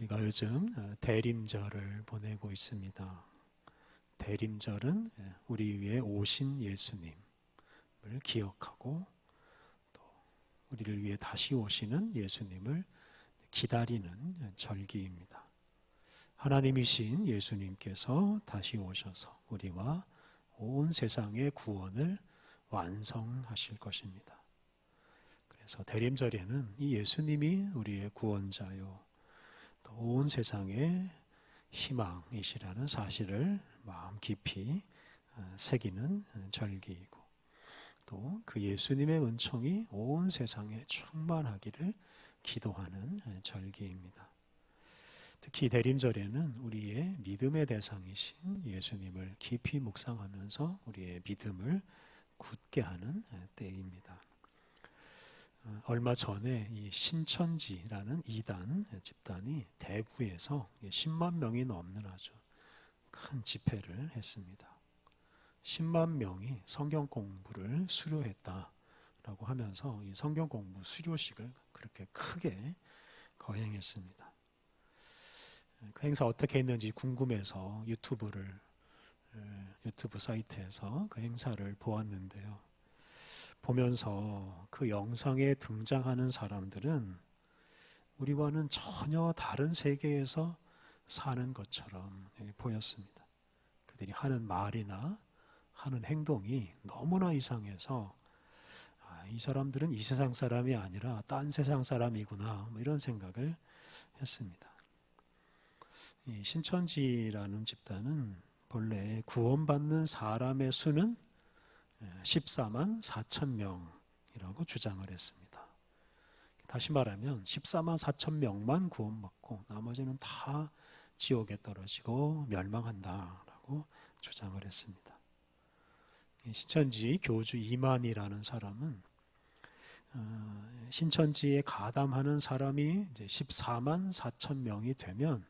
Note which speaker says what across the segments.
Speaker 1: 우리가 요즘 어, 대림절을 보내고 있습니다. 대림절은 예, 우리 위에 오신 예수님을 기억하고 또 우리를 위해 다시 오시는 예수님을 기다리는 절기입니다. 하나님이신 예수님께서 다시 오셔서 우리와 온 세상의 구원을 완성하실 것입니다. 그래서 대림절에는 이 예수님이 우리의 구원자요, 또 온 세상의 희망이시라는 사실을 마음 깊이 어, 새기는 절기이고, 또 그 예수님의 은총이 온 세상에 충만하기를 기도하는 절기입니다. 특히 대림절에는 우리의 믿음의 대상이신 예수님을 깊이 묵상하면서 우리의 믿음을 굳게 하는 때입니다. 어, 얼마 전에 이 신천지라는 이단 집단이 대구에서 10만 명이 넘는 아주 큰 집회를 했습니다. 10만 명이 성경 공부를 수료했다라고 하면서 이 성경 공부 수료식을 그렇게 크게 거행했습니다. 그 행사 어떻게 했는지 궁금해서 유튜브를 유튜브 사이트에서 그 행사를 보았는데요. 보면서 그 영상에 등장하는 사람들은 우리와는 전혀 다른 세계에서 사는 것처럼 보였습니다. 그들이 하는 말이나 하는 행동이 너무나 이상해서 아, 이 사람들은 이 세상 사람이 아니라 딴 세상 사람이구나 뭐 이런 생각을 했습니다. 신천지라는 집단은 본래 구원받는 사람의 수는 14만 4천 명이라고 주장을 했습니다. 다시 말하면 14만 4천 명만 구원받고 나머지는 다 지옥에 떨어지고 멸망한다라고 주장을 했습니다. 신천지 교주 이만이라는 사람은 어, 신천지에 가담하는 사람이 이제 14만 4천 명이 되면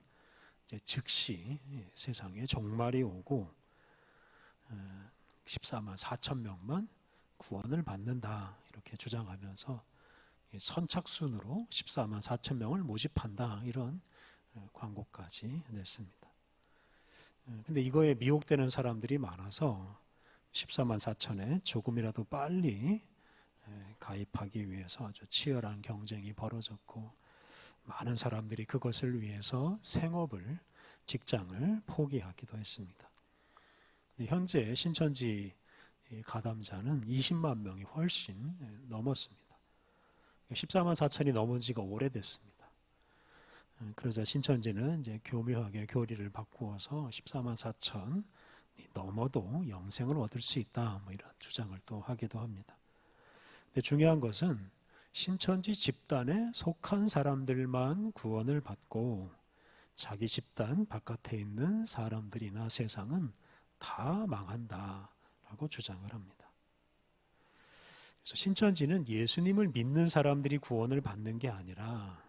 Speaker 1: 즉시 세상에 종말이 오고 14만 4천 명만 구원을 받는다 이렇게 주장하면서 선착순으로 14만 4천 명을 모집한다 이런 광고까지 냈습니다. 근데 이거에 미혹되는 사람들이 많아서 14만 4천에 조금이라도 빨리 가입하기 위해서 아주 치열한 경쟁이 벌어졌고 많은 사람들이 그것을 위해서 생업을 직장을 포기하기도 했습니다. 현재 신천지 가담자는 20만 명이 훨씬 넘었습니다. 14만 4천이 넘은 지가 오래됐습니다. 그러자 신천지는 이제 교묘하게 교리를 바꾸어서 14만 4천 넘어도 영생을 얻을 수 있다. 뭐 이런 주장을 또 하기도 합니다. 근데 중요한 것은 신천지 집단에 속한 사람들만 구원을 받고 자기 집단 바깥에 있는 사람들이나 세상은 다 망한다라고 주장을 합니다. 그래서 신천지는 예수님을 믿는 사람들이 구원을 받는 게 아니라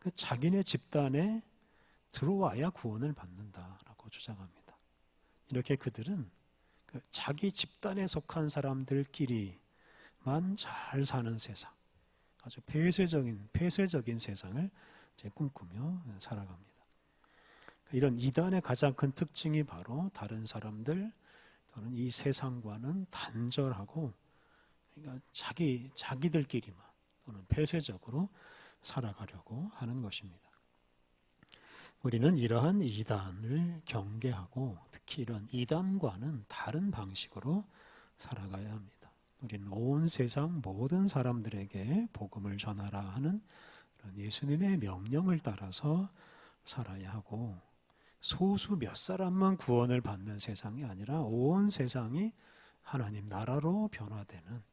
Speaker 1: 그 자기네 집단에 들어와야 구원을 받는다라고 주장합니다. 이렇게 그들은 그 자기 집단에 속한 사람들끼리만 잘 사는 세상, 아주 폐쇄적인 폐쇄적인 세상을 꿈꾸며 살아갑니다. 이런 이단의 가장 큰 특징이 바로 다른 사람들 또는 이 세상과는 단절하고 그러니까 자기 자기들끼리만 또는 폐쇄적으로 살아가려고 하는 것입니다. 우리는 이러한 이단을 경계하고 특히 이런 이단과는 다른 방식으로 살아가야 합니다. 우리는 온 세상 모든 사람들에게 복음을 전하라 하는 예수님의 명령을 따라서 살아야 하고 소수 몇 사람만 구원을 받는 세상이 아니라 온 세상이 하나님 나라로 변화되는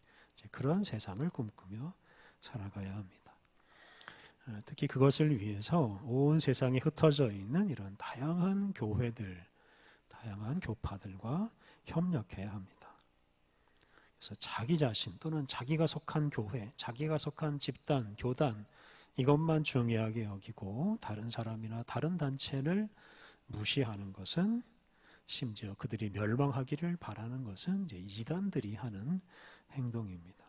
Speaker 1: 그런 세상을 꿈꾸며 살아가야 합니다. 어, 특히 그것을 위해서 온 세상에 흩어져 있는 이런 다양한 교회들, 다양한 교파들과 협력해야 합니다. 그래서 자기 자신 또는 자기가 속한 교회, 자기가 속한 집단, 교단 이것만 중요하게 여기고 다른 사람이나 다른 단체를 무시하는 것은 심지어 그들이 멸망하기를 바라는 것은 이제 이단들이 하는 행동입니다.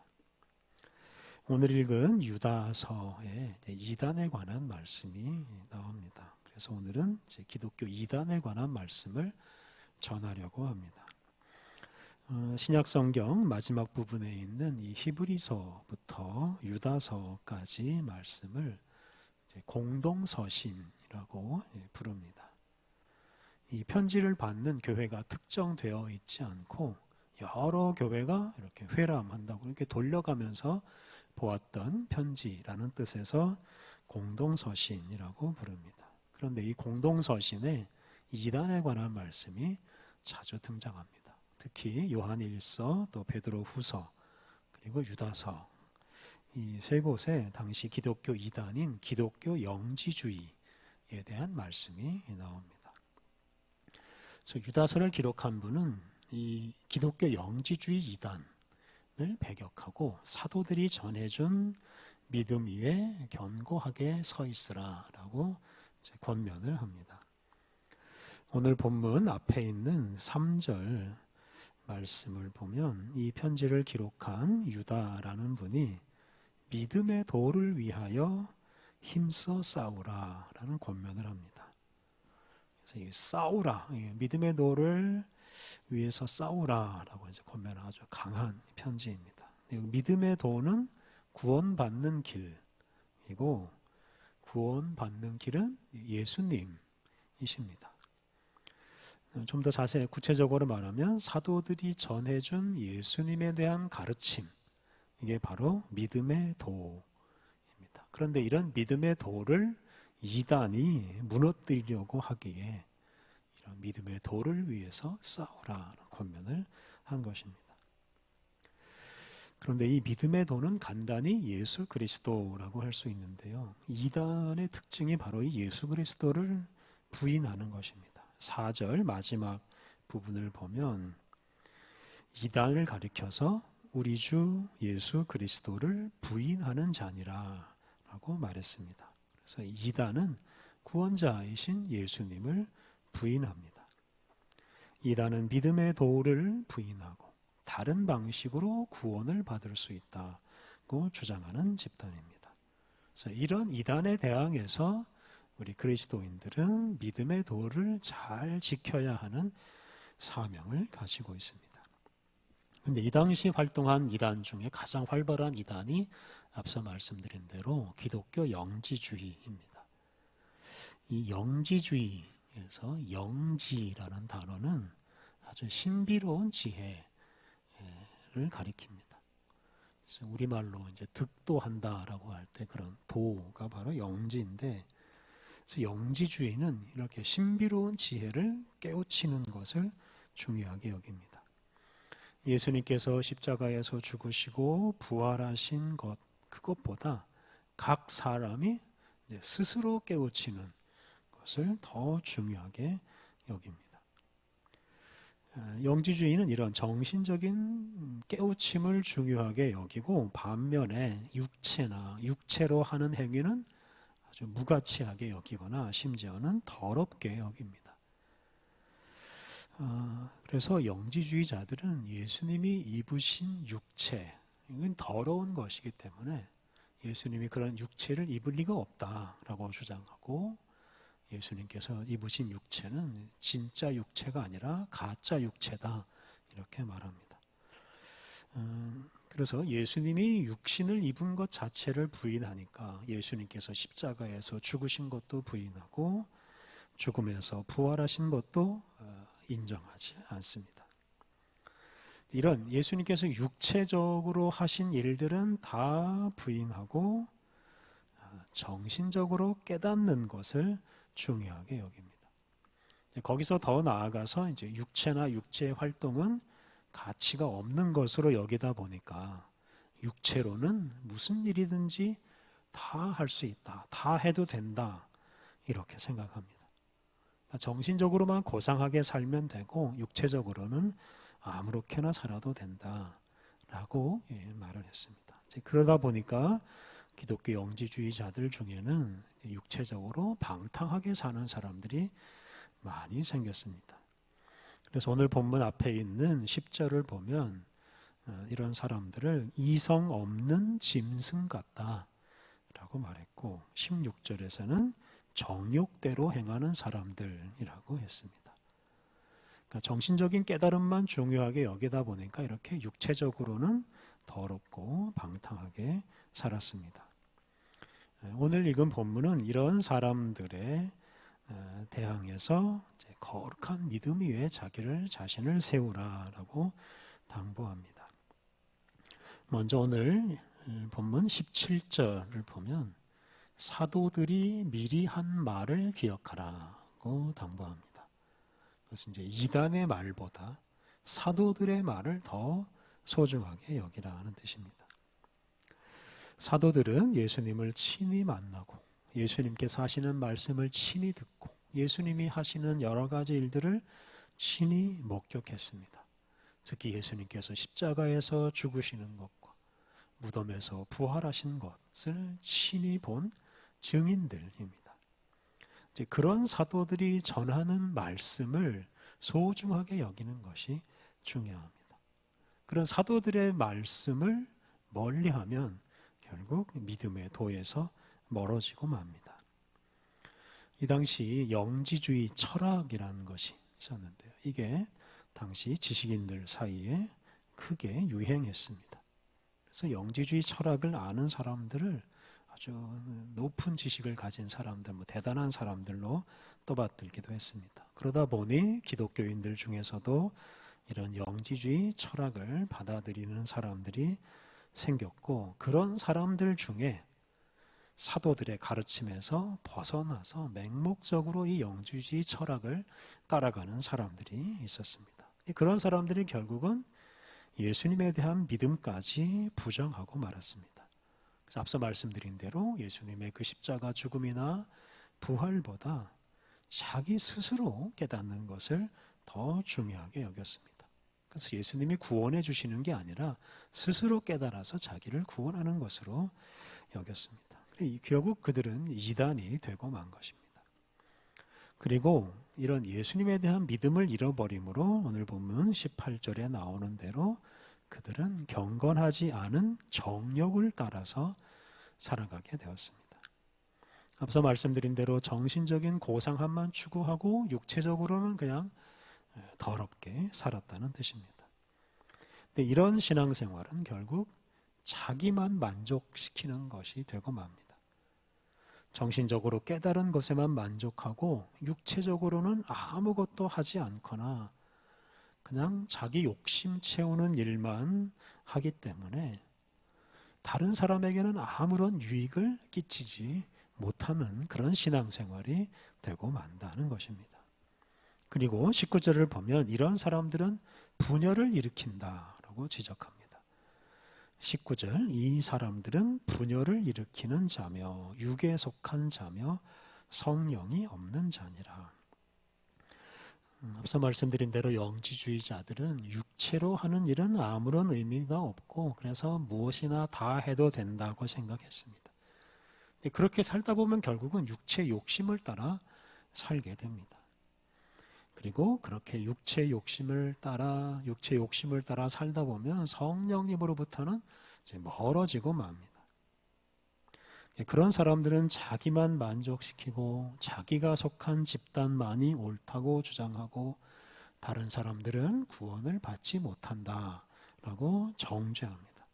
Speaker 1: 오늘 읽은 유다서에 이단에 관한 말씀이 나옵니다. 그래서 오늘은 기독교 이단에 관한 말씀을 전하려고 합니다. 어, 신약 성경 마지막 부분에 있는 이 히브리서부터 유다서까지 말씀을 공동서신이라고 예, 부릅니다. 이 편지를 받는 교회가 특정되어 있지 않고 여러 교회가 이렇게 회람한다고 이렇게 돌려가면서 보았던 편지라는 뜻에서 공동서신이라고 부릅니다. 그런데 이 공동서신에 이단에 관한 말씀이 자주 등장합니다. 특히 요한일서 또 베드로 후서 그리고 유다서 이 세 곳에 당시 기독교 이단인 기독교 영지주의에 대한 말씀이 나옵니다. 그래서 유다서를 기록한 분은 이 기독교 영지주의 이단을 배격하고 사도들이 전해준 믿음 위에 견고하게 서 있으라라고 권면을 합니다. 오늘 본문 앞에 있는 3절 말씀을 보면 이 편지를 기록한 유다라는 분이 믿음의 도를 위하여 힘써 싸우라라는 권면을 합니다. 싸우라, 믿음의 도를 위해서 싸우라라고 이제 권면을 아주 강한 편지입니다. 믿음의 도는 구원받는 길이고 구원받는 길은 예수님이십니다. 좀 더 자세히 구체적으로 말하면 사도들이 전해준 예수님에 대한 가르침 이게 바로 믿음의 도입니다. 그런데 이런 믿음의 도를 이단이 무너뜨리려고 하기에 이런 믿음의 도를 위해서 싸우라는 권면을 한 것입니다. 그런데 이 믿음의 도는 간단히 예수 그리스도라고 할 수 있는데요. 이단의 특징이 바로 이 예수 그리스도를 부인하는 것입니다. 4절 마지막 부분을 보면 이단을 가리켜서 우리 주 예수 그리스도를 부인하는 자니라 라고 말했습니다. 그래서 이단은 구원자이신 예수님을 부인합니다. 이단은 믿음의 도를 부인하고 다른 방식으로 구원을 받을 수 있다고 주장하는 집단입니다. 그래서 이런 이단에 대항해서 우리 그리스도인들은 믿음의 도를 잘 지켜야 하는 사명을 가지고 있습니다. 근데 이 당시 활동한 이단 중에 가장 활발한 이단이 앞서 말씀드린 대로 기독교 영지주의입니다. 이 영지주의에서 영지라는 단어는 아주 신비로운 지혜, 를 가리킵니다. 우리말로 이제 득도한다라고 할 때 그런 도가 바로 영지인데 영지주의는 이렇게 신비로운 지혜를 깨우치는 것을 중요하게 여깁니다. 예수님께서 십자가에서 죽으시고 부활하신 것 그것보다 각 사람이 스스로 깨우치는 것을 더 중요하게 여깁니다. 어, 영지주의는 이런 정신적인 깨우침을 중요하게 여기고 반면에 육체나 육체로 하는 행위는 아주 무가치하게 여기거나 심지어는 더럽게 여깁니다. 어, 그래서 영지주의자들은 예수님이 입으신 육체, 이건 더러운 것이기 때문에 예수님이 그런 육체를 입을 리가 없다라고 주장하고 예수님께서 입으신 육체는 진짜 육체가 아니라 가짜 육체다 이렇게 말합니다. 음, 그래서 예수님이 육신을 입은 것 자체를 부인하니까 예수님께서 십자가에서 죽으신 것도 부인하고 죽음에서 부활하신 것도 어, 인정하지 않습니다. 이런 예수님께서 육체적으로 하신 일들은 다 부인하고 어, 정신적으로 깨닫는 것을 중요하게 여깁니다. 거기서 더 나아가서 이제 육체나 육체 활동은 가치가 없는 것으로 여기다 보니까 육체로는 무슨 일이든지 다 할 수 있다. 다 해도 된다. 이렇게 생각합니다. 정신적으로만 고상하게 살면 되고 육체적으로는 아무렇게나 살아도 된다. 라고 예, 말을 했습니다. 그러다 보니까 기독교 영지주의자들 중에는 육체적으로 방탕하게 사는 사람들이 많이 생겼습니다. 그래서 오늘 본문 앞에 있는 10절을 보면 어, 이런 사람들을 이성 없는 짐승 같다 라고 말했고 16절에서는 정욕대로 행하는 사람들이라고 했습니다. 그러니까 정신적인 깨달음만 중요하게 여기다 보니까 이렇게 육체적으로는 더럽고 방탕하게 살았습니다. 오늘 읽은 본문은 이런 사람들의 어, 대항해서 거룩한 믿음 위에 자기를 자신을 세우라라고 당부합니다. 먼저 오늘 본문 17절을 보면 사도들이 미리 한 말을 기억하라고 당부합니다. 그것은 이제 이단의 말보다 사도들의 말을 더 소중하게 여기라는 뜻입니다. 사도들은 예수님을 친히 만나고 예수님께서 하시는 말씀을 친히 듣고 예수님이 하시는 여러 가지 일들을 친히 목격했습니다. 특히 예수님께서 십자가에서 죽으시는 것과 무덤에서 부활하신 것을 친히 본 증인들입니다. 이제 그런 사도들이 전하는 말씀을 소중하게 여기는 것이 중요합니다. 그런 사도들의 말씀을 멀리하면 결국 믿음의 도에서 멀어지고 맙니다. 이 당시 영지주의 철학이라는 것이 있었는데요. 이게 당시 지식인들 사이에 크게 유행했습니다. 그래서 영지주의 철학을 아는 사람들을 아주 높은 지식을 가진 사람들, 뭐 대단한 사람들로 떠받들기도 했습니다. 그러다 보니 기독교인들 중에서도 이런 영지주의 철학을 받아들이는 사람들이 생겼고 그런 사람들 중에 사도들의 가르침에서 벗어나서 맹목적으로 이 영주주의 철학을 따라가는 사람들이 있었습니다. 그런 사람들이 결국은 예수님에 대한 믿음까지 부정하고 말았습니다. 앞서 말씀드린 대로 예수님의 그 십자가 죽음이나 부활보다 자기 스스로 깨닫는 것을 더 중요하게 여겼습니다. 그래서 예수님이 구원해 주시는 게 아니라 스스로 깨달아서 자기를 구원하는 것으로 여겼습니다. 결국 그들은 이단이 되고 만 것입니다. 그리고 이런 예수님에 대한 믿음을 잃어버림으로 오늘 보면 18절에 나오는 대로 그들은 경건하지 않은 정욕을 따라서 살아가게 되었습니다. 앞서 말씀드린 대로 정신적인 고상함만 추구하고 육체적으로는 그냥 더럽게 살았다는 뜻입니다. 근데 이런 신앙생활은 결국 자기만 만족시키는 것이 되고 맙니다. 정신적으로 깨달은 것에만 만족하고 육체적으로는 아무것도 하지 않거나 그냥 자기 욕심 채우는 일만 하기 때문에 다른 사람에게는 아무런 유익을 끼치지 못하는 그런 신앙생활이 되고 만다는 것입니다. 그리고 19절을 보면 이런 사람들은 분열을 일으킨다라고 지적합니다. 19절 이 사람들은 분열을 일으키는 자며 육에 속한 자며 성령이 없는 자니라. 음, 앞서 말씀드린 대로 영지주의자들은 육체로 하는 일은 아무런 의미가 없고 그래서 무엇이나 다 해도 된다고 생각했습니다. 그렇게 살다 보면 결국은 육체 욕심을 따라 살게 됩니다. 그리고 그렇게 육체 욕심을 따라 육체 욕심을 따라 살다 보면 성령님으로부터는 멀어지고 맙니다. 그런 사람들은 자기만 만족시키고 자기가 속한 집단만이 옳다고 주장하고 다른 사람들은 구원을 받지 못한다라고 정죄합니다.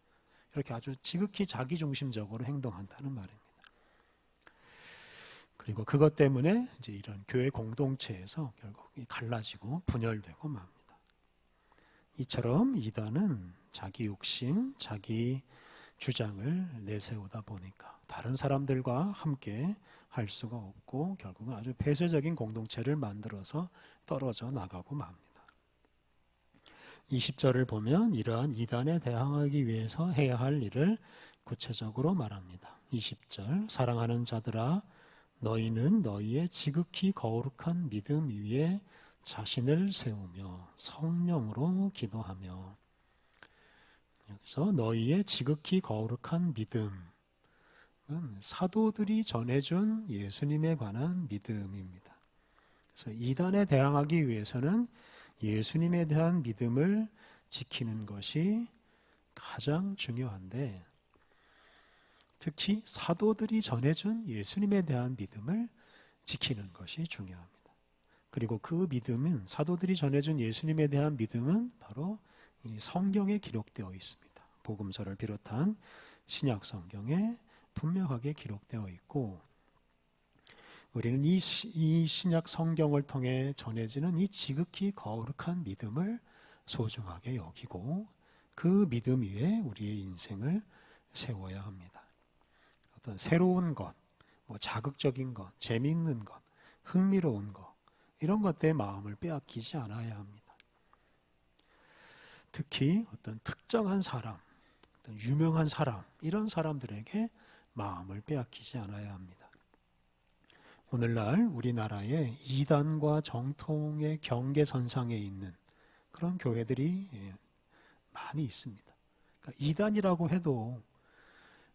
Speaker 1: 이렇게 아주 지극히 자기중심적으로 행동한다는 말입니다. 그리고 그것 때문에 이제 이런 교회 공동체에서 결국 갈라지고 분열되고 맙니다. 이처럼 이단은 자기 욕심, 자기 주장을 내세우다 보니까 다른 사람들과 함께 할 수가 없고 결국은 아주 폐쇄적인 공동체를 만들어서 떨어져 나가고 맙니다. 20절을 보면 이러한 이단에 대항하기 위해서 해야 할 일을 구체적으로 말합니다. 20절 사랑하는 자들아 너희는 너희의 지극히 거룩한 믿음 위에 자신을 세우며 성령으로 기도하며 여기서 너희의 지극히 거룩한 믿음은 사도들이 전해준 예수님에 관한 믿음입니다. 그래서 이단에 대항하기 위해서는 예수님에 대한 믿음을 지키는 것이 가장 중요한데 특히 사도들이 전해준 예수님에 대한 믿음을 지키는 것이 중요합니다. 그리고 그 믿음은 사도들이 전해준 예수님에 대한 믿음은 바로 이 성경에 기록되어 있습니다. 복음서를 비롯한 신약 성경에 분명하게 기록되어 있고 우리는 이, 시, 이 신약 성경을 통해 전해지는 이 지극히 거룩한 믿음을 소중하게 여기고 그 믿음 위에 우리의 인생을 세워야 합니다. 어떤 새로운 것, 뭐 자극적인 것, 재미있는 것, 흥미로운 것, 이런 것들의 마음을 빼앗기지 않아야 합니다. 특히 어떤 특정한 사람, 어떤 유명한 사람, 이런 사람들에게 마음을 빼앗기지 않아야 합니다. 오늘날 우리나라에 이단과 정통의 경계선상에 있는 그런 교회들이 예, 많이 있습니다. 그러니까 이단이라고 해도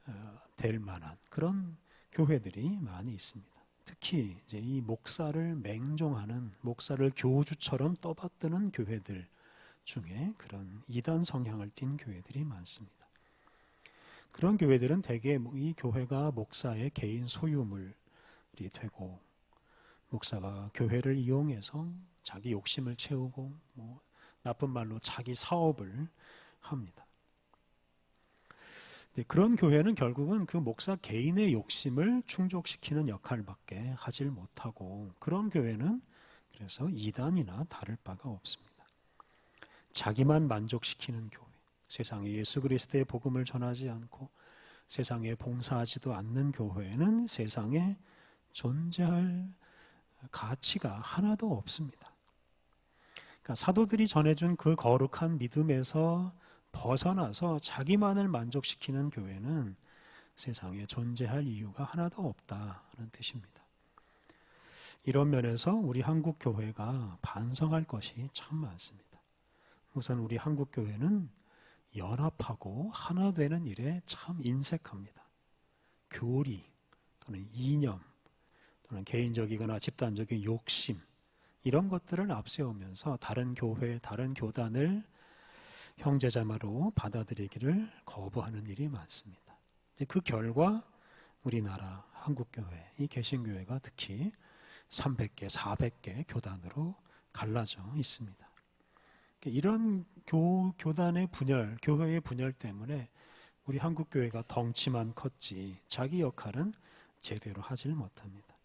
Speaker 1: 어, 될 만한 그런 교회들이 많이 있습니다. 특히 이제 이 목사를 맹종하는 목사를 교주처럼 떠받드는 교회들 중에 그런 이단 성향을 띤 교회들이 많습니다. 그런 교회들은 대개 뭐이 교회가 목사의 개인 소유물이 되고 목사가 교회를 이용해서 자기 욕심을 채우고 뭐 나쁜 말로 자기 사업을 합니다. 네, 그런 교회는 결국은 그 목사 개인의 욕심을 충족시키는 역할밖에 하질 못하고 그런 교회는 그래서 이단이나 다를 바가 없습니다. 자기만 만족시키는 교회, 세상에 예수 그리스도의 복음을 전하지 않고 세상에 봉사하지도 않는 교회는 세상에 존재할 가치가 하나도 없습니다. 그러니까 사도들이 전해준 그 거룩한 믿음에서 벗어나서 자기만을 만족시키는 교회는 세상에 존재할 이유가 하나도 없다는 뜻입니다. 이런 면에서 우리 한국 교회가 반성할 것이 참 많습니다. 우선 우리 한국 교회는 연합하고 하나 되는 일에 참 인색합니다. 교리 또는 이념 또는 개인적이거나 집단적인 욕심 이런 것들을 앞세우면서 다른 교회, 다른 교단을 형제자매로 받아들이기를 거부하는 일이 많습니다. 그 결과 우리나라 한국교회, 이 개신교회가 특히 300개, 400개 교단으로 갈라져 있습니다. 이런 교, 교단의 분열, 교회의 분열 때문에 우리 한국 교회가 덩치만 컸지 자기 역할은 제대로 하질 못합니다.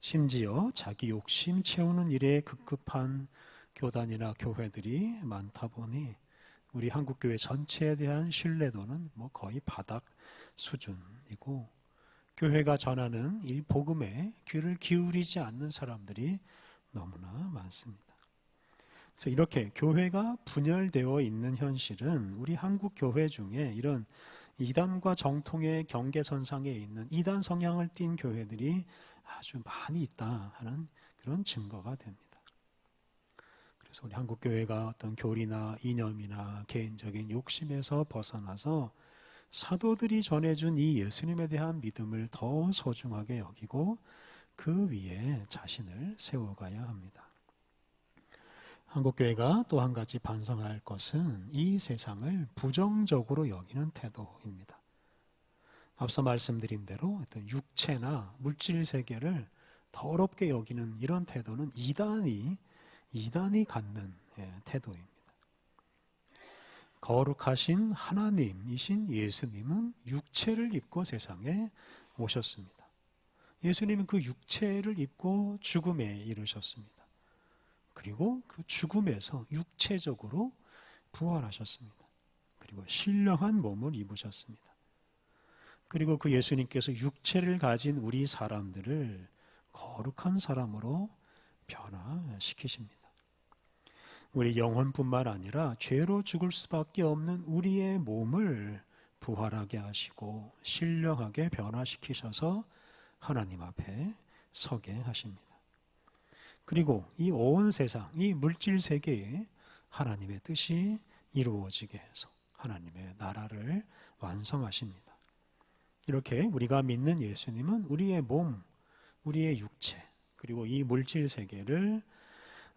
Speaker 1: 심지어 자기 욕심 채우는 일에 급급한 교단이나 교회들이 많다 보니 우리 한국 교회 전체에 대한 신뢰도는 뭐 거의 바닥 수준이고 교회가 전하는 이 복음에 귀를 기울이지 않는 사람들이 너무나 많습니다. 그래서 이렇게 교회가 분열되어 있는 현실은 우리 한국 교회 중에 이런 이단과 정통의 경계선상에 있는 이단 성향을 띤 교회들이 아주 많이 있다 하는 그런 증거가 됩니다. 그래서 우리 한국 교회가 어떤 교리나 이념이나 개인적인 욕심에서 벗어나서 사도들이 전해준 이 예수님에 대한 믿음을 더 소중하게 여기고 그 위에 자신을 세워가야 합니다. 한국 교회가 또 한 가지 반성할 것은 이 세상을 부정적으로 여기는 태도입니다. 앞서 말씀드린 대로 어떤 육체나 물질 세계를 더럽게 여기는 이런 태도는 이단이 이단이 갖는 예, 태도입니다. 거룩하신 하나님이신 예수님은 육체를 입고 세상에 오셨습니다. 예수님은 그 육체를 입고 죽음에 이르셨습니다. 그리고 그 죽음에서 육체적으로 부활하셨습니다. 그리고 신령한 몸을 입으셨습니다. 그리고 그 예수님께서 육체를 가진 우리 사람들을 거룩한 사람으로 변화시키십니다. 우리 영혼뿐만 아니라 죄로 죽을 수밖에 없는 우리의 몸을 부활하게 하시고 신령하게 변화시키셔서 하나님 앞에 서게 하십니다. 그리고 이 온 세상, 이 물질 세계에 하나님의 뜻이 이루어지게 해서 하나님의 나라를 완성하십니다. 이렇게 우리가 믿는 예수님은 우리의 몸, 우리의 육체, 그리고 이 물질 세계를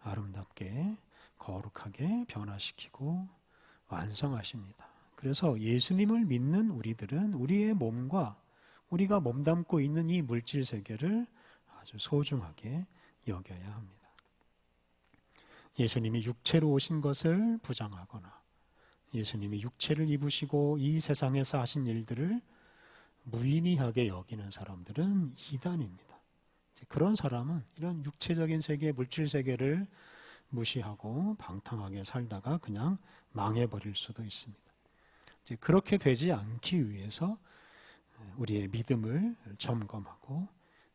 Speaker 1: 아름답게 거룩하게 변화시키고 완성하십니다. 그래서 예수님을 믿는 우리들은 우리의 몸과 우리가 몸담고 있는 이 물질 세계를 아주 소중하게 여겨야 합니다. 예수님이 육체로 오신 것을 부정하거나 예수님이 육체를 입으시고 이 세상에서 하신 일들을 무의미하게 여기는 사람들은 이단입니다. 그런 사람은 이런 육체적인 세계, 물질 세계를 무시하고 방탕하게 살다가 그냥 망해버릴 수도 있습니다. 그렇게 되지 않기 위해서 우리의 믿음을 점검하고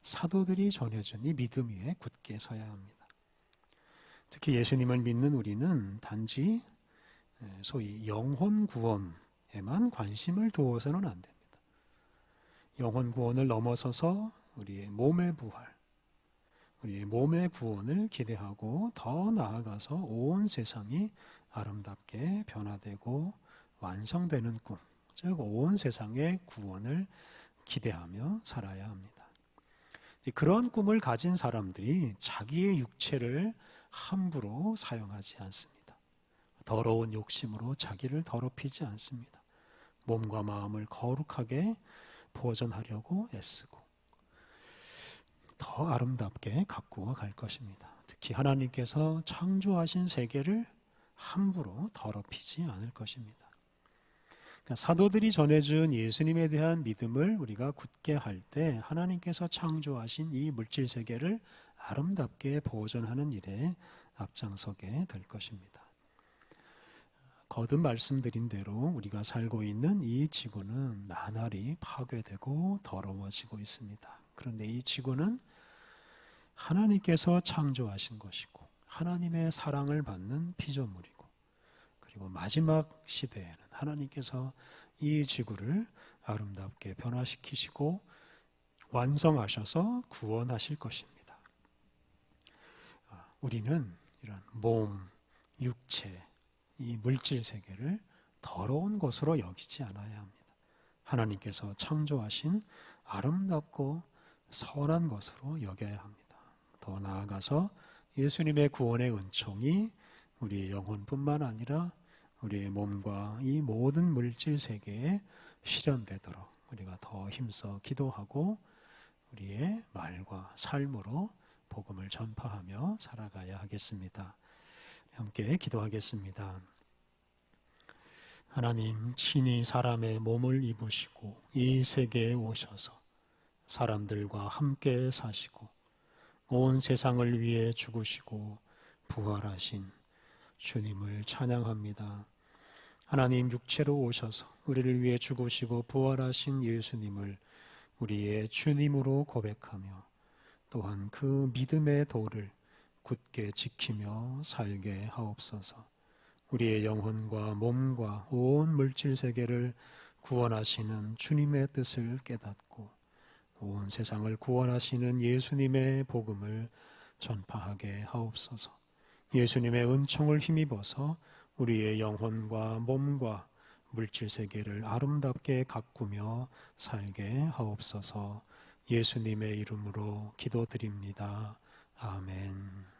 Speaker 1: 사도들이 전해준 이 믿음 위에 굳게 서야 합니다. 특히 예수님을 믿는 우리는 단지 소위 영혼 구원에만 관심을 두어서는 안 됩니다. 영혼 구원을 넘어서서 우리의 몸의 부활, 우리의 몸의 구원을 기대하고 더 나아가서 온 세상이 아름답게 변화되고 완성되는 꿈, 즉 온 세상의 구원을 기대하며 살아야 합니다. 그런 꿈을 가진 사람들이 자기의 육체를 함부로 사용하지 않습니다. 더러운 욕심으로 자기를 더럽히지 않습니다. 몸과 마음을 거룩하게 보존하려고 애쓰고 더 아름답게 가꾸어 갈 것입니다. 특히 하나님께서 창조하신 세계를 함부로 더럽히지 않을 것입니다. 그러니까 사도들이 전해준 예수님에 대한 믿음을 우리가 굳게 할 때 하나님께서 창조하신 이 물질 세계를 아름답게 보존하는 일에 앞장서게 될 것입니다. 거듭 말씀드린 대로 우리가 살고 있는 이 지구는 나날이 파괴되고 더러워지고 있습니다. 그런데 이 지구는 하나님께서 창조하신 것이고 하나님의 사랑을 받는 피조물이고 그리고 마지막 시대에는 하나님께서 이 지구를 아름답게 변화시키시고 완성하셔서 구원하실 것입니다. 아, 우리는 이런 몸, 육체, 이 물질 세계를 더러운 것으로 여기지 않아야 합니다. 하나님께서 창조하신 아름답고 선한 것으로 여겨야 합니다. 더 나아가서 예수님의 구원의 은총이 우리의 영혼뿐만 아니라 우리의 몸과 이 모든 물질 세계에 실현되도록 우리가 더 힘써 기도하고 우리의 말과 삶으로 복음을 전파하며 살아가야 하겠습니다. 함께 기도하겠습니다. 하나님 친히 사람의 몸을 입으시고 이 세계에 오셔서 사람들과 함께 사시고 온 세상을 위해 죽으시고 부활하신 주님을 찬양합니다. 하나님 육체로 오셔서 우리를 위해 죽으시고 부활하신 예수님을 우리의 주님으로 고백하며 또한 그 믿음의 도를 굳게 지키며 살게 하옵소서. 우리의 영혼과 몸과 온 물질 세계를 구원하시는 주님의 뜻을 깨닫고 온 세상을 구원하시는 예수님의 복음을 전파하게 하옵소서. 예수님의 은총을 힘입어서 우리의 영혼과 몸과 물질 세계를 아름답게 가꾸며 살게 하옵소서. 예수님의 이름으로 기도드립니다. 아멘.